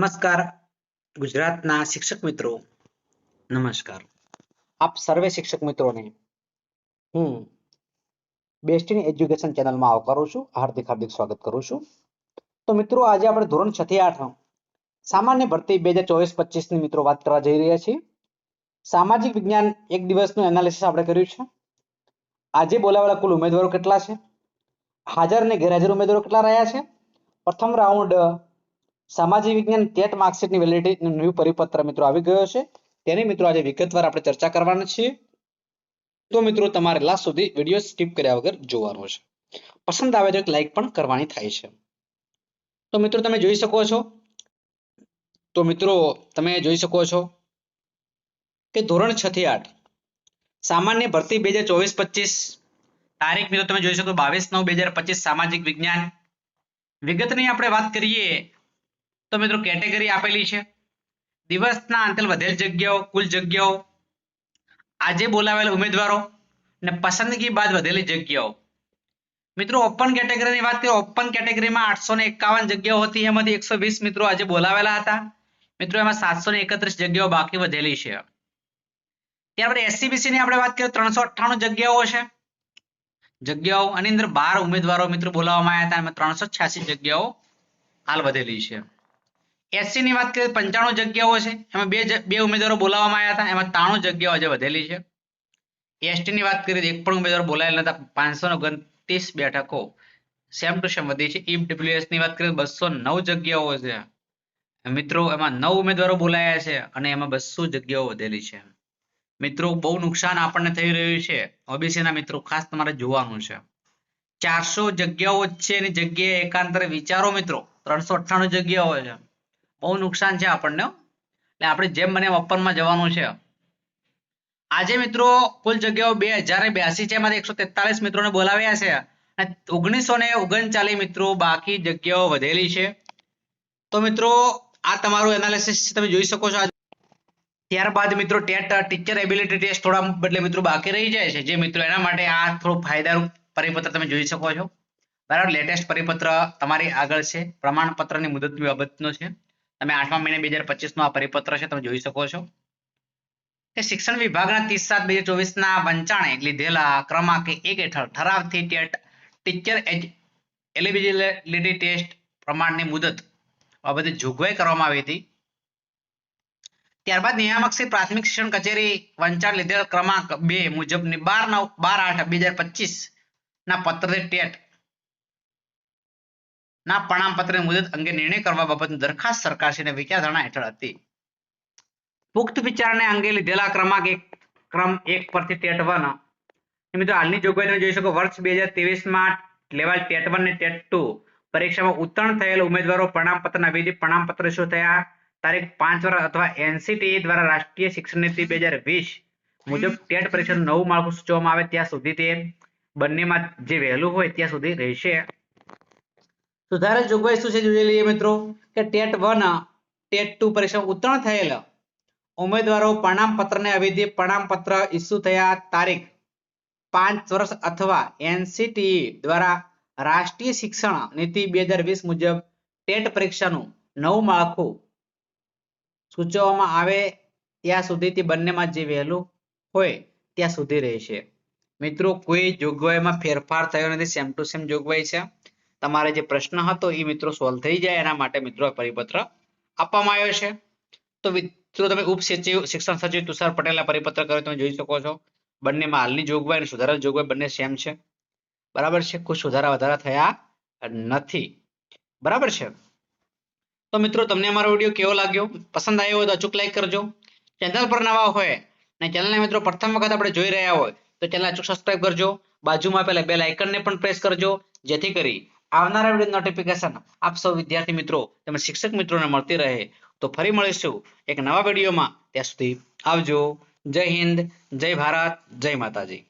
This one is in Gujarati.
નમસ્કાર, ગુજરાતના શિક્ષક મિત્રો. નમસ્કાર. આપ સર્વે શિક્ષક મિત્રોને હું બેસ્ટ એજ્યુકેશન ચેનલમાં આવકારું છું. હાર્દિક હાર્દિક સ્વાગત કરું છું. તો મિત્રો, આજે આપણે ધોરણ છ થી આઠ સામાન્ય ભરતી બે હજાર ચોવીસ પચીસની મિત્રો વાત કરવા જઈ રહ્યા છીએ. સામાજિક વિજ્ઞાન એક દિવસનું એનાલિસિસ આપણે કર્યું છે. આજે બોલાવેલા કુલ ઉમેદવારો કેટલા છે? હાજર અને ગેરહાજર ઉમેદવારો કેટલા રહ્યા છે? પ્રથમ રાઉન્ડ સામાજિક વિજ્ઞાન ટેટ માર્કશીટની વેલિડિટી ન્યુ પરિપત્ર મિત્રો આવી ગયો છે તેની મિત્રો આજે વિગતવાર આપણે ચર્ચા કરવાના છીએ. તો મિત્રો તમારે લાસ્ટ સુધી વીડિયો સ્કીપ કર્યા વગર જોવાનો છે પસંદ આવે તો એક લાઈક પણ કરવાની થાય છે. તો મિત્રો તમે જોઈ શકો છો. તો મિત્રો તમે જોઈ શકો છો કે ધોરણ છ થી આઠ સામાન્ય ભરતી બે હજાર ચોવીસ પચીસ તારીખ મિત્રો તમે જોઈ શકો બાવીસ નવ બે હજાર પચીસ સામાજિક વિજ્ઞાન. વિગતની આપણે વાત કરીએ તો મિત્રો કેટેગરી આપેલી છે. દિવસના અંતે વધેલ જગ્યાઓ, કુલ જગ્યાઓ. આજે બોલાવેલ ઉમેદવારો અને પસંદગી બાદ વધેલી જગ્યાઓ. મિત્રો ઓપન કેટેગરીની વાત કરીએ ઓપન કેટેગરીમાં આઠસો ને એકાવન જગ્યાઓ હતી. એમાંથી એકસો વીસ મિત્રો આજે બોલાવેલા હતા. મિત્રો એમાં સાતસો ને એકત્રીસ જગ્યાઓ બાકી વધેલી છે. ત્યારબાદ એસસીબીસી ની આપણે વાત કરીએ, ત્રણસો અઠ્ઠાણું જગ્યાઓ છે. જગ્યાઓ આની અંદર બાર ઉમેદવારો મિત્રો બોલાવવામાં આવ્યા હતા. એમાં ત્રણસો છ્યાસી જગ્યાઓ હાલ વધેલી છે. એસસી ની વાત કરીએ પંચાણું જગ્યાઓ છે. એમાં બે બે ઉમેદવારો બોલાવવામાં આવ્યા હતા. એમાં ત્રાણું જગ્યાઓ આજે વધેલી છે. એસટી ની વાત કરીએ એક પણ ઉમેદવાર બોલાયેલ નતા પાંચસો ઓગણત્રીસ બેઠકો. સેમ ટુ સેમ વધી છે. ઈડબ્લ્યુએસની વાત કરીએ બસો નવ જગ્યાઓ છે. મિત્રો, એમાં નવ ઉમેદવારો બોલાયા છે અને એમાં બસો જગ્યાઓ વધેલી છે. મિત્રો, બહુ નુકસાન આપણને થઈ રહ્યું છે. ઓબીસી ના મિત્રો, ખાસ તમારે જોવાનું છે. ચારસો જગ્યાઓ છે. એની જગ્યાએ એકાંતરે વિચારો મિત્રો. ત્રણસો અઠ્ઠાણું જગ્યાઓ છે. બહુ નુકસાન છે આપણને એટલે આપણે જેમ બને ઓપનમાં જવાનું છે. આજે મિત્રો કુલ જગ્યાઓ બે હજાર બ્યાસી છે. એમાંથી એકસો તેતાલીસ મિત્રોને બોલાવ્યા છે. અને ઓગણીસો ને ઓગણચાલીસ મિત્રો બાકી જગ્યાઓ વધેલી છે. તો મિત્રો, આ તમારું એનાલિસિસ તમે જોઈ શકો છો ત્યારબાદ મિત્રો ટેટ ટીચર એબિલિટી ટેસ્ટ થોડા બદલે મિત્રો બાકી રહી જાય છે. જે મિત્રો એના માટે આ થોડું ફાયદારૂપ પરિપત્ર તમે જોઈ શકો છો. બરાબર લેટેસ્ટ પરિપત્ર તમારી આગળ છે. પ્રમાણપત્રની મુદતની બાબતનો છે. તમે આઠમા મહિને બે હજાર પચીસનો આ પરિપત્ર છે, તમે જોઈ શકો છો. કે શિક્ષણ વિભાગના ત્રીસ સાત બે હજાર ચોવીસના વંચાણે લીધેલા ક્રમાંક એક હેઠળ ઠરાવથી ટીચર એલિજિબિલિટી ટેસ્ટ પ્રમાણની મુદત બાબતે જોગવાઈ કરવામાં આવી હતી. ત્યારબાદ નિયામક શ્રી પ્રાથમિક શિક્ષણ કચેરી વંચાણ લીધેલ ક્રમાંક બે મુજબ બાર નવ બાર આઠ બે હજાર પચીસ ના પત્રથી ટેટ ના પ્રમાણપત્રની મુદત અંગે નિર્ણય કરવા બાબતની દરખાસ્ત સરકારશ્રીને વિચારધારણા હેઠળ હતી. પુખ્ત વિચારને અંગે લીધેલા ક્રમાંક એક, ક્રમ એક પરથી ટેટ વન. મિત્રો હાલની જોગવાઈ જોઈ શકો, વર્ષ બે હજાર ત્રેવીસમાં લેવાયેલ ટેટ વન ને ટેટ ટુ પરીક્ષામાં ઉત્તીર્ણ થયેલ ઉમેદવારો પ્રમાણપત્રના વિધિ પ્રમાણપત્ર શું થયા? તારીખ પાંચ વર્ષ અથવા એનસીટી દ્વારા રાષ્ટ્રીય શિક્ષણ નીતિ બે હજાર વીસ મુજબ ટેટ પરીક્ષાનું નવું માળખું સૂચવવામાં આવે ત્યાં સુધી તે બંનેમાં જે વહેલું હોય ત્યાં સુધી રહેશે. સુધારે જોગવાઈ શું છે જોઈ લઈએ મિત્રો? કે ટેટ વન, ટેટ ટુ પરીક્ષામાં ઉત્તીર્ણ થયેલ ઉમેદવારો પ્રમાણપત્રને અવિધિ પ્રમાણપત્ર ઇસ્યુ થયા તારીખ પાંચ વર્ષ અથવા એનસીટી દ્વારા રાષ્ટ્રીય શિક્ષણ નીતિ બે હજાર વીસ મુજબ ટેટ પરીક્ષાનું નવું માળખું સૂચવવામાં આવે ત્યાં સુધી તે બંનેમાં જે વહેલું હોય ત્યાં સુધી રહેશે. મિત્રો, કોઈ જોગવાઈમાં ફેરફાર થયો નથી સેમ ટુ સેમ જોગવાઈ છે. તમારે જે પ્રશ્ન હતો એ મિત્રો સોલ્વ થઈ જાય. એના માટે મિત્રો પરિપત્ર આપવામાં આવ્યો છે. તો મિત્રો તમે ઉપ સચિવ શિક્ષણ સચિવ તુષાર પટેલના પરિપત્ર કર્યો તમે જોઈ શકો છો. બંનેમાં હાલની જોગવાઈ અને સુધારેલ જોગવાઈ બંને સેમ છે. બરાબર છે? કોઈ સુધારા વધારા થયા નથી. બરાબર છે? તો મિત્રો, તમને અમારો વીડિયો કેવો લાગ્યો? પસંદ આવ્યો હોય તો અચૂક લાઈક કરજો. ચેનલ પર નવા હોય અને ચેનલને મિત્રો પ્રથમ વખત આપણે જોઈ રહ્યા હોય તો ચેનલ અચૂક સબસ્ક્રાઇબ કરજો. બાજુમાં પેલા બેલ આઇકનને પણ પ્રેસ કરજો. જેથી કરી આવનારા વીડિયો નોટિફિકેશન આપ સૌ વિદ્યાર્થી મિત્રો, તેમજ શિક્ષક મિત્રોને મળતી રહે તો ફરી મળીશું એક નવા વિડીયોમાં ત્યાં સુધી આવજો. જય હિન્દ, જય ભારત, જય માતાજી.